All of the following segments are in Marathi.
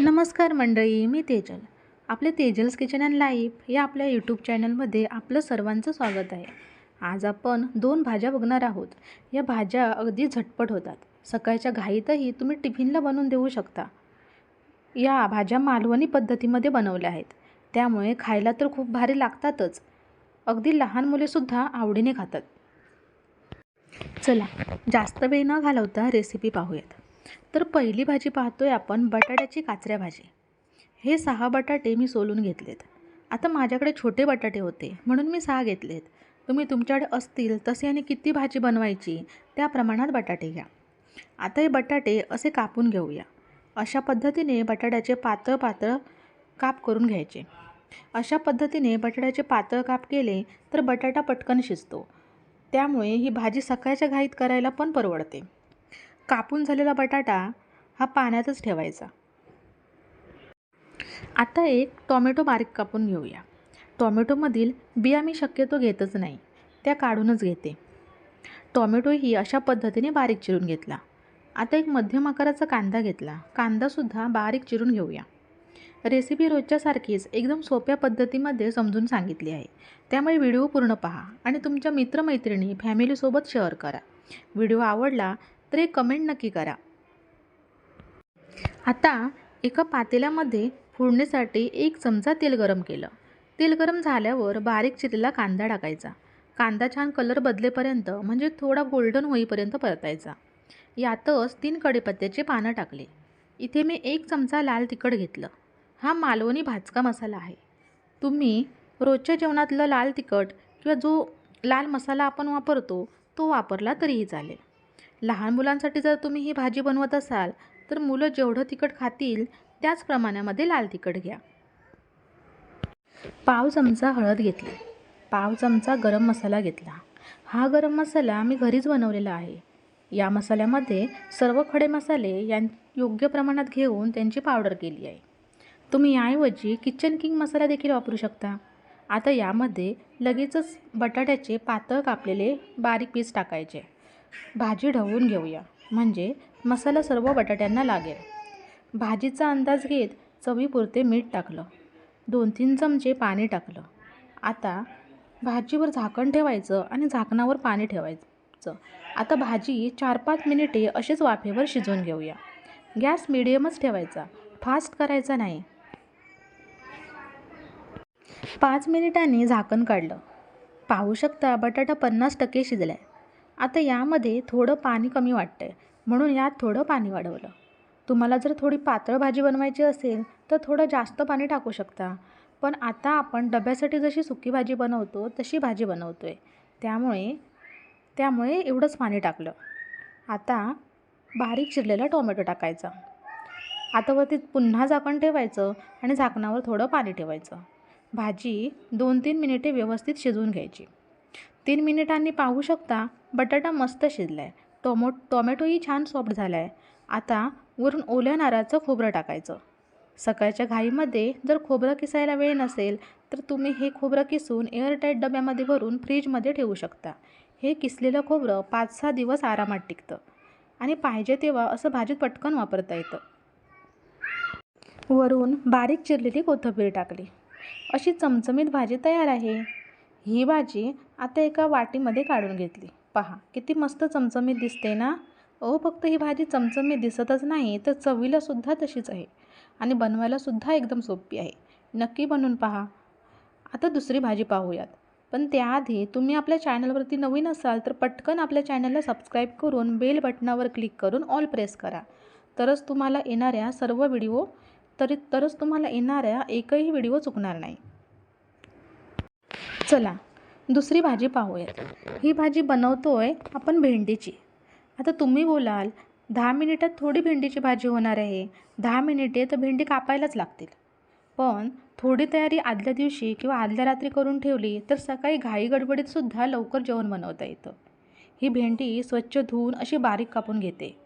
नमस्कार. मंडळी मी तेजल. आपले तेजल्स किचन अँड लाईफ या आपल्या यूट्यूब चॅनलमध्ये आपलं सर्वांचं स्वागत आहे. आज आपण दोन भाज्या बघणार आहोत. या भाज्या अगदी झटपट होतात. सकाळच्या घाईतही तुम्ही टिफिनला बनवून देऊ शकता. या भाज्या मालवणी पद्धतीमध्ये बनवल्या आहेत. त्यामुळे खायला तर खूप भारी लागतातच. अगदी लहान मुलेसुद्धा आवडीने खातात. चला जास्त वेळ न घालवता रेसिपी पाहूयात. तर पहिली भाजी पाहतोय आपण बटाट्याची काचऱ्या भाजी. हे सहा बटाटे मी सोलून घेतलेत. आता माझ्याकडे छोटे बटाटे होते म्हणून मी सहा घेतलेत. तुम्ही तुमच्याकडे असतील तसे आणि किती भाजी बनवायची त्या प्रमाणात बटाटे घ्या. आता हे बटाटे असे कापून घेऊया. अशा पद्धतीने बटाट्याचे पातळ पातळ काप करून घ्यायचे. अशा पद्धतीने बटाट्याचे पातळ काप केले तर बटाटा पटकन शिजतो. त्यामुळे ही भाजी सकाळच्या घाईत करायला पण परवडते. कापून झालेला बटाटा हा पाण्यातच ठेवायचा. आता एक टॉमॅटो बारीक कापून घेऊया. टॉमॅटोमधील बिया मी शक्यतो घेतच नाही त्या काढूनच घेते. टॉमॅटोही अशा पद्धतीने बारीक चिरून घेतला. आता एक मध्यम आकाराचा कांदा घेतला. कांदासुद्धा बारीक चिरून घेऊया. रेसिपी रोजच्यासारखीच एकदम सोप्या पद्धतीमध्ये समजून सांगितली आहे. त्यामुळे व्हिडिओ पूर्ण पहा आणि तुमच्या मित्रमैत्रिणी फॅमिलीसोबत शेअर करा. व्हिडिओ आवडला तर एक कमेंट नक्की करा. आता एका पातेल्यामध्ये फोडणीसाठी एक चमचा तेल गरम केलं. तेल गरम झाल्यावर बारीक चिरलेला कांदा टाकायचा. कांदा छान कलर बदलेपर्यंत म्हणजे थोडा गोल्डन होईपर्यंत परतायचा. यातच तीन कढीपत्त्याचे पानं टाकले. इथे मी एक चमचा लाल तिखट घेतलं. हा मालवणी भाजका मसाला आहे. तुम्ही रोजच्या जेवणातलं लाल तिखट किंवा जो लाल मसाला आपण वापरतो तो वापरला तरीही चालेल. लहान मुलांसाठी जर तुम्ही ही भाजी बनवत असाल तर मुलं जेवढं तिखट खातील त्याच प्रमाणामध्ये लाल तिखट घ्या. पाव चमचा हळद घेतली. पाव चमचा गरम मसाला घेतला. हा गरम मसाला मी घरीच बनवलेला आहे. या मसाल्यामध्ये सर्व खडे मसाले यां योग्य प्रमाणात घेऊन त्यांची पावडर केली आहे. तुम्ही याऐवजी किचन किंग मसाला देखील वापरू शकता. आता यामध्ये लगेचच बटाट्याचे पातळ कापलेले बारीक पीस टाकायचे. भाजी ढवळून घेऊया. म्हणजे मसाला सर्व बटाट्यांना लागेल. भाजीचा अंदाज घेत चवीपुरते मीठ टाकलं. दोन तीन चमचे पाणी टाकलं. आता भाजीवर झाकण ठेवायचं आणि झाकणावर पाणी ठेवायचं. आता भाजी चार पाच मिनिटे असेच वाफेवर शिजवून घेऊया. गॅस मिडियमच ठेवायचा. फास्ट करायचा नाही. पाच मिनिटांनी झाकण काढलं. पाहू शकता बटाटा पन्नास टक्के शिजलाय. आता यामध्ये थोडं पाणी कमी वाटतं आहे म्हणून यात थोडं पाणी वाढवलं. तुम्हाला जर थोडी पातळ भाजी बनवायची असेल तर थोडं जास्त पाणी टाकू शकता. पण आता आपण डब्यासाठी जशी सुकी भाजी बनवतो तशी भाजी बनवतो आहे त्यामुळे त्यामुळे एवढंच पाणी टाकलं. आता बारीक चिरलेला टोमॅटो टाकायचा. आता वरती पुन्हा झाकण ठेवायचं आणि झाकणावर थोडं पाणी ठेवायचं. भाजी दोन तीन मिनिटे व्यवस्थित शिजवून घ्यायची. तीन मिनिटांनी पाहू शकता बटाटा मस्त शिजला आहे टोमो टोमॅटोही छान सॉफ्ट झाला आहे आता वरून ओल्या नारळाचं खोबरं टाकायचं. सकाळच्या घाईमध्ये जर खोबरं किसायला वेळ नसेल तर तुम्ही हे खोबरं किसून एअरटाईट डब्यामध्ये भरून फ्रीजमध्ये ठेवू शकता. हे किसलेलं खोबरं पाच सहा दिवस आरामात टिकतं. आणि पाहिजे तेव्हा असं भाजीत पटकन वापरता येतं. वरून बारीक चिरलेली कोथिंबीर टाकली. अशी चमचमीत भाजी तयार आहे. ही भाजी आता एका वाटीमध्ये काढून घेतली. पहा किती मस्त चमचमीत दिसते ना? अहो फक्त ही भाजी चमचमीत दिसतच नाही तर चवीलासुद्धा तशीच आहे आणि बनवायलासुद्धा एकदम सोपी आहे. नक्की बनवून पहा. आता दुसरी भाजी पाहूयात. पण त्याआधी तुम्ही आपल्या चॅनलवरती नवीन असाल तर पटकन आपल्या चॅनलला सबस्क्राईब करून बेल बटनावर क्लिक करून ऑल प्रेस करा. तरच तुम्हाला येणाऱ्या सर्व व्हिडिओ तरी तरच तुम्हाला येणाऱ्या एकही व्हिडिओ चुकणार नाही. चला दुसरी भाजी पाहूयात. ही भाजी बनवतो आहे आपण भेंडीची. आता तुम्ही बोलाल दहा मिनिटात थोडी भेंडीची भाजी होणार आहे. दहा मिनिटे तर भेंडी कापायलाच लागतील. पण थोडी तयारी आदल्या दिवशी किंवा आदल्या रात्री करून ठेवली तर सकाळी घाई गडबडीतसुद्धा लवकर जेवण बनवता येतं. ही भेंडी स्वच्छ धुवून अशी बारीक कापून घेते.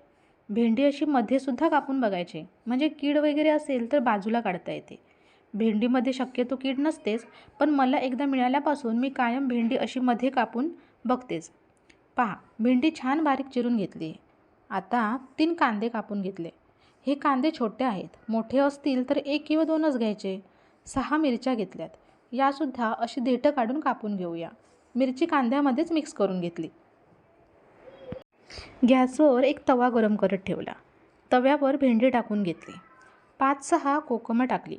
भेंडी अशी मध्येसुद्धा कापून बघायचे. म्हणजे कीड वगैरे असेल तर बाजूला काढता येते. भेंडीमध्ये शक्यतो कीड नसतेच पण मला एकदा मिळाल्यापासून मी कायम भेंडी अशी मध्ये कापून बघतेच. पहा भेंडी छान बारीक चिरून घेतली. आता तीन कांदे कापून घेतले. हे कांदे छोटे आहेत. मोठे असतील तर एक किंवा दोनच घ्यायचे. सहा मिरच्या घेतल्यात. यासुद्धा अशी देठं काढून कापून घेऊया. मिरची कांद्यामध्येच मिक्स करून घेतली. गॅसवर एक तवा गरम करत ठेवला. तव्यावर भेंडी टाकून घेतली. पाच सहा कोकमं टाकली.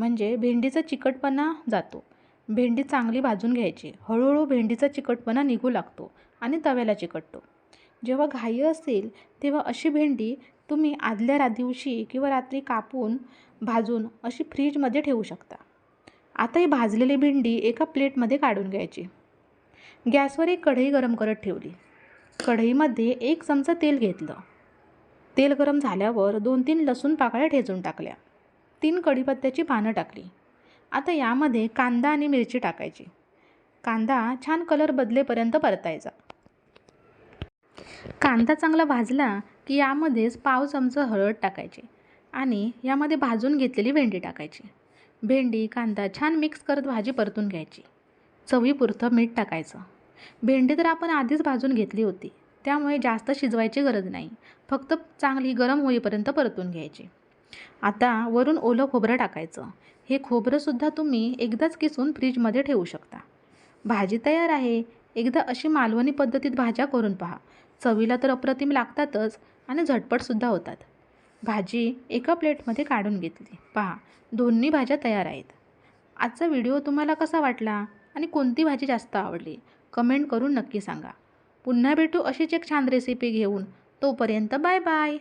म्हणजे भेंडीचा चिकटपणा जातो. भेंडी चांगली भाजून घ्यायची. हळूहळू भेंडीचा चिकटपणा निघू लागतो आणि तव्याला चिकटतो. जेव्हा घाई असेल तेव्हा अशी भेंडी तुम्ही आदल्या रा दिवशी किंवा रात्री कापून भाजून अशी फ्रीजमध्ये ठेवू शकता. आता ही भाजलेली भेंडी एका प्लेटमध्ये काढून घ्यायची. गॅसवर एक कढई गरम करत ठेवली. कढईमध्ये एक चमचा तेल घेतलं. तेल गरम झाल्यावर दोन तीन लसूण पाकळ्या ठेचून टाकल्या. तीन कढीपत्त्याची पानं टाकली. आता यामध्ये कांदा आणि मिरची टाकायची. कांदा छान कलर बदलेपर्यंत परतायचा. कांदा चांगला भाजला की यामध्येच पाव चमचा हळद टाकायची आणि यामध्ये भाजून घेतलेली भेंडी टाकायची. भेंडी कांदा छान मिक्स करत भाजी परतून घ्यायची. चवीपुरतं मीठ टाकायचं. भेंडी तर आपण आधीच भाजून घेतली होती. त्यामुळे जास्त शिजवायची गरज नाही. फक्त चांगली गरम होईपर्यंत परतून घ्यायची. आता वरून ओलं खोबरं टाकायचं. हे खोबरंसुद्धा तुम्ही एकदाच किसून फ्रीजमध्ये ठेवू शकता. भाजी तयार आहे. एकदा अशी मालवणी पद्धतीत भाज्या करून पहा. चवीला तर अप्रतिम लागतातच आणि झटपटसुद्धा होतात. भाजी एका प्लेटमध्ये काढून घेतली. पहा दोन्ही भाज्या तयार आहेत. आजचा व्हिडिओ तुम्हाला कसा वाटला आणि कोणती भाजी जास्त आवडली कमेंट करून नक्की सांगा. पुन्हा भेटू अशीच एक छान रेसिपी घेऊन. तोपर्यंत बाय बाय.